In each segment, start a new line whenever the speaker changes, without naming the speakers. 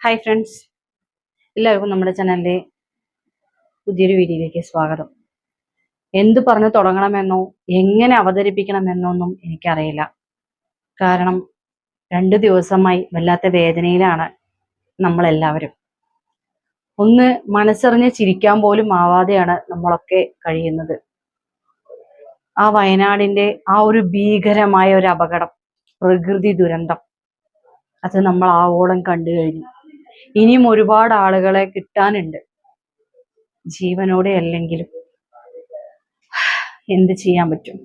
Hi friends എല്ലാവർക്കും നമ്മുടെ ചാനലിലെ പുതിയൊരു വീഡിയോയിലേക്ക് സ്വാഗതം. എന്ത് പറഞ്ഞ് തുടങ്ങണമെന്നോ എങ്ങനെ അവതരിപ്പിക്കണമെന്നോ ഒന്നും എനിക്കറിയില്ല. കാരണം രണ്ട് ദിവസമായി വല്ലാത്ത വേദനയിലാണ് നമ്മളെല്ലാവരും. ഒന്ന് മനസ്സറിഞ്ഞ് ചിരിക്കാൻ പോലും ആവാതെയാണ് നമ്മളൊക്കെ കഴിയുന്നത്. ആ വയനാടിന്റെ ആ ഒരു ഭീകരമായ ഒരു അപകടം പ്രകൃതി ദുരന്തം. അത് നമ്മൾ ആവോളം കണ്ടു കഴിഞ്ഞു. ഇനിയും ഒരുപാട് ആളുകളെ കിട്ടാനുണ്ട്. ജീവനോടെ അല്ലെങ്കിലും എന്ത് ചെയ്യാൻ പറ്റും?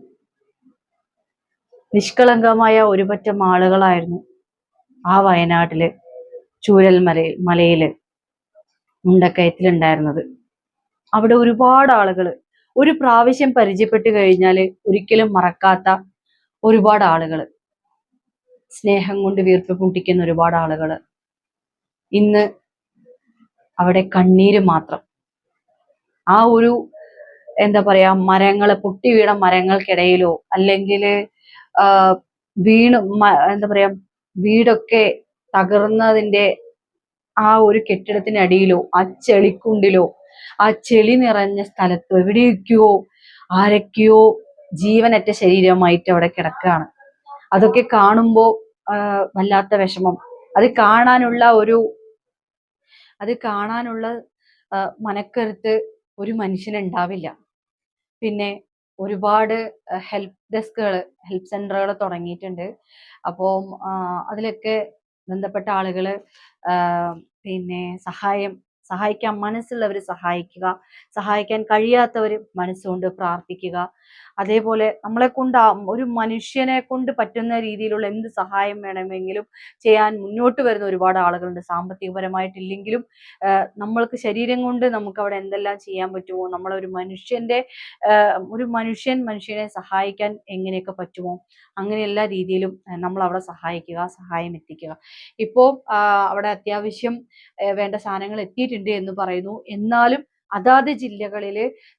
നിഷ്കളങ്കമായ ഒരുപറ്റം ആളുകളായിരുന്നു ആ വയനാട്ടിൽ ചൂരൽ മലയിൽ മലയിൽ മുണ്ടക്കയത്തിലുണ്ടായിരുന്നത്. അവിടെ ഒരുപാട് ആളുകൾ ഒരു പ്രാവശ്യം പരിചയപ്പെട്ടു കഴിഞ്ഞാൽ ഒരിക്കലും മറക്കാത്ത ഒരുപാട് ആളുകൾ സ്നേഹം കൊണ്ട് വീർപ്പ് കൂട്ടിക്കുന്ന ഒരുപാട് ആളുകൾ ഇന്ന് അവിടെ കണ്ണീര് മാത്രം. ആ ഒരു എന്താ പറയാ മരങ്ങൾ പൊട്ടി വീണ മരങ്ങൾക്കിടയിലോ അല്ലെങ്കിൽ വീണ് എന്താ പറയാ വീടൊക്കെ തകർന്നതിന്റെ ആ ഒരു കെട്ടിടത്തിനടിയിലോ ആ ചെളിക്കുണ്ടിലോ ആ ചെളി നിറഞ്ഞ സ്ഥലത്തോ എവിടെയൊക്കെയോ ആരൊക്കെയോ ജീവനറ്റ ശരീരമായിട്ട് അവിടെ കിടക്കുകയാണ്. അതൊക്കെ കാണുമ്പോൾ വല്ലാത്ത വിഷമം. അത് കാണാനുള്ള ഒരു അത് കാണാനുള്ള മനക്കരുത്ത് ഒരു മനുഷ്യനുണ്ടാവില്ല. പിന്നെ ഒരുപാട് ഹെൽപ്പ് ഡെസ്കുകൾ ഹെൽപ്പ് സെന്ററുകൾ തുടങ്ങിയിട്ടുണ്ട്. അപ്പോൾ അതിലൊക്കെ ബന്ധപ്പെട്ട ആളുകൾ പിന്നെ സഹായം സഹായിക്കാൻ മനസ്സുള്ളവർ സഹായിക്കുക സഹായിക്കാൻ കഴിയാത്തവർ മനസ്സുകൊണ്ട് പ്രാർത്ഥിക്കുക. അതേപോലെ നമ്മളെ കൊണ്ട് ഒരു മനുഷ്യനെ കൊണ്ട് പറ്റുന്ന രീതിയിലുള്ള എന്ത് സഹായം വേണമെങ്കിലും ചെയ്യാൻ മുന്നോട്ട് വരുന്ന ഒരുപാട് ആളുകളുണ്ട്. സാമ്പത്തികപരമായിട്ടില്ലെങ്കിലും നമ്മൾക്ക് ശരീരം കൊണ്ട് നമുക്ക് അവിടെ എന്തെല്ലാം ചെയ്യാൻ പറ്റുമോ? നമ്മളൊരു മനുഷ്യന്റെ ഒരു മനുഷ്യൻ മനുഷ്യനെ സഹായിക്കാൻ എങ്ങനെയൊക്കെ പറ്റുമോ? അങ്ങനെ എല്ലാ രീതിയിലും നമ്മൾ അവിടെ സഹായിക്കുക സഹായം എത്തിക്കുക. ഇപ്പോ അവിടെ അത്യാവശ്യം വേണ്ട സാധനങ്ങൾ എത്തിയിട്ടുണ്ട് എന്ന് പറയുന്നു. എന്നാലും അതാത് ജില്ലകളിൽ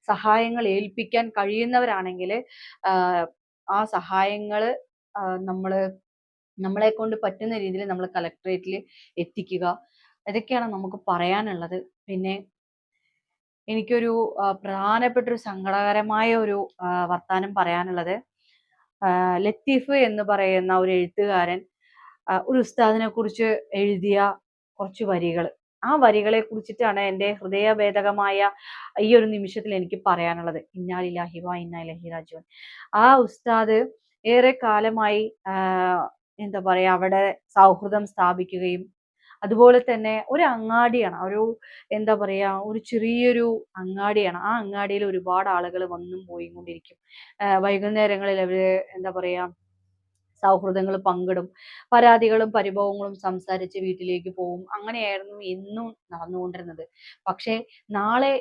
സഹായങ്ങൾ ഏൽപ്പിക്കാൻ കഴിയുന്നവരാണെങ്കിൽ ആ സഹായങ്ങൾ നമ്മൾ നമ്മളെ കൊണ്ട് പറ്റുന്ന രീതിയിൽ നമ്മൾ കളക്ടറേറ്റിൽ എത്തിക്കുക. ഇതൊക്കെയാണ് നമുക്ക് പറയാനുള്ളത്. പിന്നെ എനിക്കൊരു പ്രധാനപ്പെട്ട ഒരു സങ്കടകരമായ ഒരു വർത്താനം പറയാനുള്ളത്. ലത്തീഫ് എന്ന് പറയുന്ന ഒരു എഴുത്തുകാരൻ ഒരു ഉസ്താദിനെ കുറിച്ച് എഴുതിയ കുറച്ച് വരികൾ ആ വരികളെ കുറിച്ചിട്ടാണ് എന്റെ ഹൃദയഭേദകമായ ഈ ഒരു നിമിഷത്തിൽ എനിക്ക് പറയാനുള്ളത്. ഇന്നാലില്ലാഹി വ ഇന്നാലിഹി രാജുവൻ ആ ഉസ്താദ് ഏറെ കാലമായി എന്താ പറയാ അവിടെ സൗഹൃദം സ്ഥാപിക്കുകയും അതുപോലെ തന്നെ ഒരു അങ്ങാടിയാണ് ഒരു എന്താ പറയാ ഒരു ചെറിയൊരു അങ്ങാടിയാണ്. ആ അങ്ങാടിയിൽ ഒരുപാട് ആളുകൾ വന്നും പോയി കൊണ്ടിരിക്കും. വൈകുന്നേരങ്ങളിൽ അവർ എന്താ പറയാ സൗഹൃദങ്ങൾ പങ്കിടും. പരാതികളും പരിഭവങ്ങളും സംസാരിച്ച് വീട്ടിലേക്ക് പോകും അങ്ങനെയായിരുന്നു എന്നും നടന്നുകൊണ്ടിരുന്നത്. പക്ഷേ നാളെ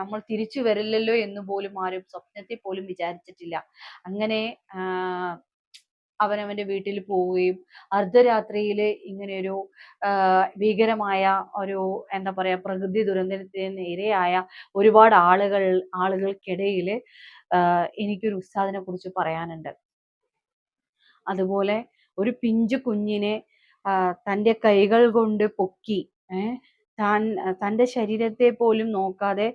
നമ്മൾ തിരിച്ചു വരില്ലല്ലോ എന്ന് പോലും ആരും സ്വപ്നത്തെ പോലും വിചാരിച്ചിട്ടില്ല. അങ്ങനെ അവനവന്റെ വീട്ടിൽ പോവുകയും അർദ്ധരാത്രിയിൽ ഒരു ഭീകരമായ ഒരു എന്താ പറയാ പ്രകൃതി ദുരന്തത്തിന് ഇരയായ ഒരുപാട് ആളുകൾ ആളുകൾക്കിടയിൽ എനിക്കൊരു ഉസ്താദിനെ കുറിച്ച് പറയാനുണ്ട്. അതുപോലെ ഒരു പിഞ്ചു കുഞ്ഞിനെ തന്റെ കൈകൾ കൊണ്ട് പൊക്കി താൻ തന്റെ ശരീരത്തെ പോലും നോക്കാതെ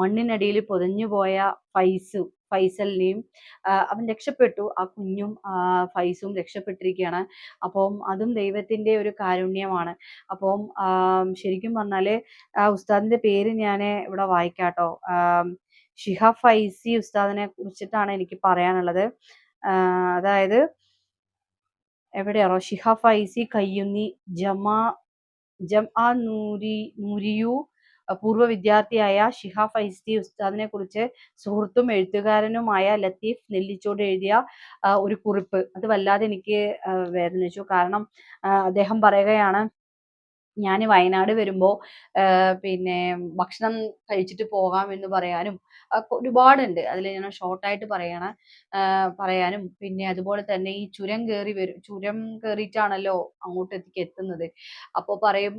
മണ്ണിനടിയിൽ പൊതിഞ്ഞു പോയ ഫൈസു ഫൈസലിനെയും അവൻ രക്ഷപ്പെട്ടു. ആ കുഞ്ഞും ഫൈസും രക്ഷപ്പെട്ടിരിക്കുകയാണ്. അപ്പം അതും ദൈവത്തിന്റെ ഒരു കാരുണ്യമാണ്. അപ്പം ശരിക്കും പറഞ്ഞാൽ ആ ഉസ്താദിന്റെ പേര് ഞാൻ ഇവിടെ വായിക്കാട്ടോ. ഷിഹ ഫൈസി ഉസ്താദിനെ കുറിച്ചിട്ടാണ് എനിക്ക് പറയാനുള്ളത്. അതായത് എവിടെയാണോ? ഷിഹ ഫൈസി കയ്യുന്നി ജമാ ജം ആ നൂരി നൂരിയു പൂർവ വിദ്യാർത്ഥിയായ ഷിഹ ഫൈസി ഉസ്താദിനെ കുറിച്ച് സുഹൃത്തും എഴുത്തുകാരനുമായ ലത്തീഫ് നെല്ലിച്ചോട് എഴുതിയ ഒരു കുറിപ്പ്. അത് വല്ലാതെ എനിക്ക് വേദനിച്ചു. കാരണം അദ്ദേഹം പറയുകയാണ് ഞാൻ വയനാട് വരുമ്പോൾ പിന്നെ ഭക്ഷണം കഴിച്ചിട്ട് പോകാം എന്ന് പറയാനും ഒരുപാടുണ്ട്. അതിൽ ഞാൻ ഷോർട്ടായിട്ട് പറയണ പറയാനും. പിന്നെ അതുപോലെ തന്നെ ഈ ചുരം കയറി വരും ചുരം കയറിയിട്ടാണല്ലോ അങ്ങോട്ടേക്ക് എത്തുന്നത്. അപ്പോൾ പറയും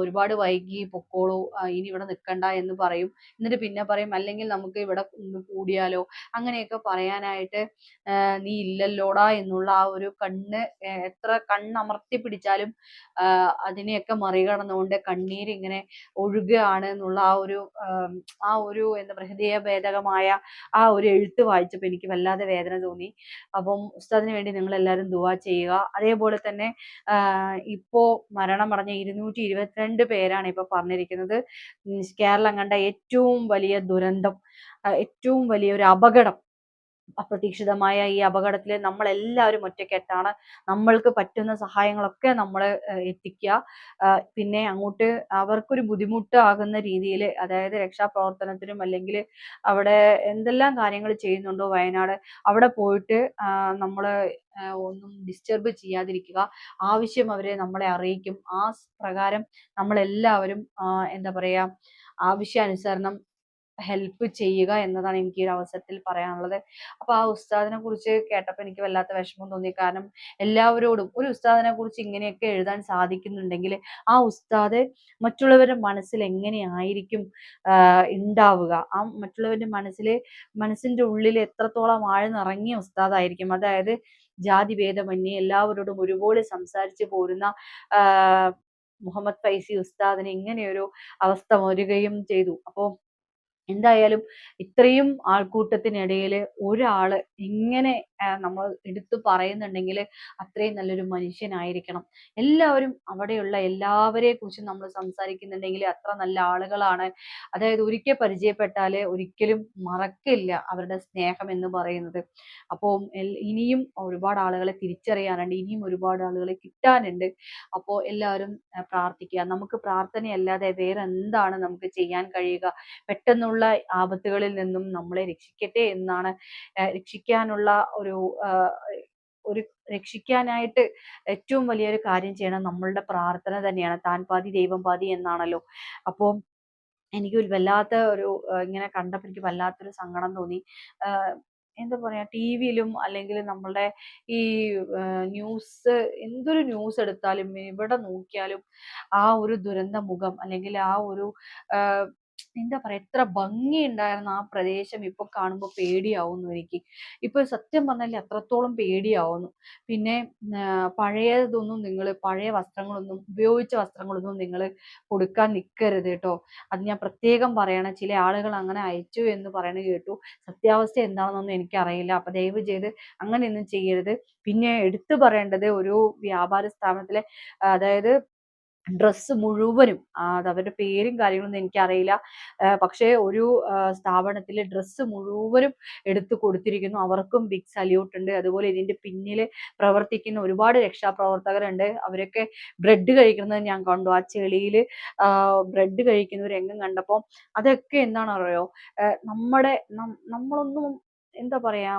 ഒരുപാട് വൈകി പൊക്കോളൂ. ഇനി ഇവിടെ നിൽക്കണ്ട എന്ന് പറയും. എന്നിട്ട് പിന്നെ പറയും അല്ലെങ്കിൽ നമുക്ക് ഇവിടെ കൂടിയാലോ? അങ്ങനെയൊക്കെ പറയാനായിട്ട് നീ ഇല്ലല്ലോടാ എന്നുള്ള ആ ഒരു കണ്ണ് എത്ര കണ്ണമർത്തി പിടിച്ചാലും അതിനെയൊക്കെ മറി മറികടന്നുകൊണ്ട് കണ്ണീര് ഇങ്ങനെ ഒഴുകുകയാണ് എന്നുള്ള ആ ഒരു ആ ഒരു എന്താ പറയുക ഹൃദയഭേദകമായ ആ ഒരു എഴുത്ത് വായിച്ചപ്പോൾ എനിക്ക് വല്ലാതെ വേദന തോന്നി. അപ്പം ഉസ്താദിന് വേണ്ടി നിങ്ങൾ എല്ലാവരും ദുവാ ചെയ്യുക. അതേപോലെ തന്നെ ഇപ്പോ പറഞ്ഞ ഇരുന്നൂറ്റി ഇരുപത്തിരണ്ട് പേരാണ് ഇപ്പൊ പറഞ്ഞിരിക്കുന്നത്. കേരളം കണ്ട ഏറ്റവും വലിയ ദുരന്തം ഏറ്റവും വലിയ ഒരു അപകടം അപ്രതീക്ഷിതമായ ഈ അപകടത്തിൽ നമ്മളെല്ലാവരും ഒറ്റക്കെട്ടാണ്. നമ്മൾക്ക് പറ്റുന്ന സഹായങ്ങളൊക്കെ നമ്മൾ എത്തിക്കുക പിന്നെ അങ്ങോട്ട് അവർക്കൊരു ബുദ്ധിമുട്ട് ആകുന്ന രീതിയിൽ അതായത് രക്ഷാപ്രവർത്തനത്തിനും അല്ലെങ്കിൽ അവിടെ എന്തെല്ലാം കാര്യങ്ങൾ ചെയ്യുന്നുണ്ടോ വയനാട് അവിടെ പോയിട്ട് നമ്മൾ ഒന്നും ഡിസ്റ്റർബ് ചെയ്യാതിരിക്കുക. ആവശ്യം അവരെ നമ്മളെ അറിയിക്കും. ആ പ്രകാരം നമ്മളെല്ലാവരും എന്താ പറയുക ആവശ്യാനുസരണം ഹെൽപ്പ് ചെയ്യുക എന്നതാണ് എനിക്ക് ഈ ഒരു അവസരത്തിൽ പറയാനുള്ളത്. അപ്പോൾ ആ ഉസ്താദിനെ കുറിച്ച് കേട്ടപ്പോൾ എനിക്ക് വല്ലാത്ത വിഷമം തോന്നി. കാരണം എല്ലാവരോടും ഒരു ഉസ്താദിനെ കുറിച്ച് ഇങ്ങനെയൊക്കെ എഴുതാൻ സാധിക്കുന്നുണ്ടെങ്കിൽ ആ ഉസ്താദ് മറ്റുള്ളവരുടെ മനസ്സിൽ എങ്ങനെയായിരിക്കും ഉണ്ടാവുക ആ മറ്റുള്ളവരുടെ മനസ്സിൽ മനസ്സിന്റെ ഉള്ളിൽ എത്രത്തോളം ആഴ്ന്നിറങ്ങിയ ഉസ്താദായിരിക്കും? അതായത് ജാതി ഭേദമന്യേ എല്ലാവരോടും ഒരുപോലെ സംസാരിച്ചു പോരുന്ന മുഹമ്മദ് ഫൈസി ഉസ്താദിന് ഇങ്ങനെയൊരു അവസ്ഥ വരികയും ചെയ്തു. അപ്പോൾ എന്തായാലും ഇത്രയും ആൾക്കൂട്ടത്തിനിടയിൽ ഒരാൾ ഇങ്ങനെ നമ്മൾ എടുത്തു പറയുന്നുണ്ടെങ്കിൽ അത്രയും നല്ലൊരു മനുഷ്യനായിരിക്കണം. എല്ലാവരും അവിടെയുള്ള എല്ലാവരെ കുറിച്ചും നമ്മൾ സംസാരിക്കുന്നുണ്ടെങ്കിൽ അത്ര നല്ല ആളുകളാണ്. അതായത് ഒരിക്കൽ പരിചയപ്പെട്ടാൽ ഒരിക്കലും മറക്കില്ല അവരുടെ സ്നേഹം എന്ന് പറയുന്നത്. അപ്പോൾ ഇനിയും ഒരുപാട് ആളുകളെ തിരിച്ചറിയാനുണ്ട് ഇനിയും ഒരുപാട് ആളുകളെ കിട്ടാനുണ്ട്. അപ്പോൾ എല്ലാവരും പ്രാർത്ഥിക്കുക. നമുക്ക് പ്രാർത്ഥനയല്ലാതെ വേറെ എന്താണ് നമുക്ക് ചെയ്യാൻ കഴിയുക? പെട്ടെന്നുള്ള ആപത്തുകളിൽ നിന്നും നമ്മളെ രക്ഷിക്കട്ടെ എന്നാണ് രക്ഷിക്കാനുള്ള ഒരു ഒരു രക്ഷിക്കാനായിട്ട് ഏറ്റവും വലിയൊരു കാര്യം ചെയ്യണം നമ്മളുടെ പ്രാർത്ഥന തന്നെയാണ്. താൻ പാതി ദൈവം പാതി എന്നാണല്ലോ. അപ്പോൾ എനിക്ക് ഒരു വല്ലാത്ത ഒരു ഇങ്ങനെ കണ്ടപ്പോൾ എനിക്ക് വല്ലാത്തൊരു സങ്കടം തോന്നി. എന്താ പറയാ ടി വിയിലും അല്ലെങ്കിൽ നമ്മളുടെ ഈ ന്യൂസ് എന്തൊരു ന്യൂസ് എടുത്താലും എവിടെ നോക്കിയാലും ആ ഒരു ദുരന്ത മുഖം അല്ലെങ്കിൽ ആ ഒരു എന്താ പറയാ എത്ര ഭംഗിയുണ്ടായിരുന്ന ആ പ്രദേശം ഇപ്പൊ കാണുമ്പോൾ പേടിയാവുന്നു എനിക്ക്. ഇപ്പൊ സത്യം പറഞ്ഞാൽ അത്രത്തോളം പേടിയാവുന്നു. പിന്നെ പഴയതൊന്നും നിങ്ങൾ പഴയ വസ്ത്രങ്ങളൊന്നും ഉപയോഗിച്ച വസ്ത്രങ്ങളൊന്നും നിങ്ങൾ കൊടുക്കാൻ നിൽക്കരുത് കേട്ടോ. അത് ഞാൻ പ്രത്യേകം പറയണം. ചില ആളുകൾ അങ്ങനെ അയച്ചു എന്ന് പറയണ കേട്ടു. സത്യാവസ്ഥ എന്താണെന്നൊന്നും എനിക്കറിയില്ല. അപ്പൊ ദയവ് ചെയ്ത് അങ്ങനെയൊന്നും ചെയ്യരുത്. പിന്നെ എടുത്തു പറയേണ്ടത് ഒരു വ്യാപാര സ്ഥാപനത്തിലെ അതായത് ഡ്രസ്സ് മുഴുവനും. അതവരുടെ പേരും കാര്യങ്ങളൊന്നും എനിക്കറിയില്ല. പക്ഷേ ഒരു സ്ഥാപനത്തിൽ ഡ്രസ്സ് മുഴുവനും എടുത്തു കൊടുത്തിരിക്കുന്നു. അവർക്കും ബിഗ് സല്യൂട്ട് ഉണ്ട്. അതുപോലെ ഇതിന്റെ പിന്നിൽ പ്രവർത്തിക്കുന്ന ഒരുപാട് രക്ഷാപ്രവർത്തകരുണ്ട്. അവരൊക്കെ ബ്രെഡ് കഴിക്കുന്നത് ഞാൻ കണ്ടു. ആ ചെളിയിൽ ബ്രെഡ് കഴിക്കുന്ന രംഗം കണ്ടപ്പോൾ അതൊക്കെ എന്താണെന്നറിയോ? നമ്മുടെ നമ്മളൊന്നും എന്താ പറയാ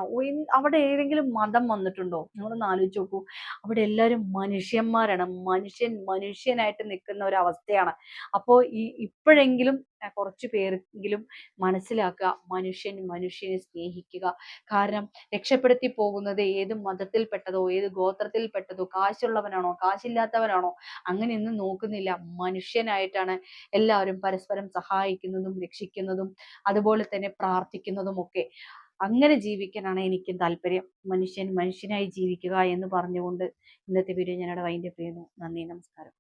അവിടെ ഏതെങ്കിലും മതം വന്നിട്ടുണ്ടോ? നിങ്ങളൊന്ന് ആലോചിച്ച് നോക്കൂ. അവിടെ എല്ലാവരും മനുഷ്യന്മാരാണ്. മനുഷ്യൻ മനുഷ്യനായിട്ട് നിൽക്കുന്ന ഒരു അവസ്ഥയാണ്. അപ്പോൾ ഈ ഇപ്പോഴെങ്കിലും കുറച്ച് പേരെങ്കിലും മനസ്സിലാക്കുക മനുഷ്യൻ മനുഷ്യനെ സ്നേഹിക്കുക. കാരണം രക്ഷപ്പെടുത്തി പോകുന്നത് ഏത് മതത്തിൽപ്പെട്ടതോ ഏത് ഗോത്രത്തിൽപ്പെട്ടതോ കാശുള്ളവനാണോ കാശില്ലാത്തവനാണോ അങ്ങനെയൊന്നും നോക്കുന്നില്ല. മനുഷ്യനായിട്ടാണ് എല്ലാവരും പരസ്പരം സഹായിക്കുന്നതും രക്ഷിക്കുന്നതും അതുപോലെ തന്നെ പ്രാർത്ഥിക്കുന്നതും ഒക്കെ. അങ്ങനെ ജീവിക്കാനാണ് എനിക്കും താല്പര്യം. മനുഷ്യൻ മനുഷ്യനായി ജീവിക്കുക എന്ന് പറഞ്ഞുകൊണ്ട് ഇന്നത്തെ വീഡിയോ ഞാനിവിടെ വൈൻഡപ്പ് ചെയ്യുന്നു. നന്ദി നമസ്കാരം.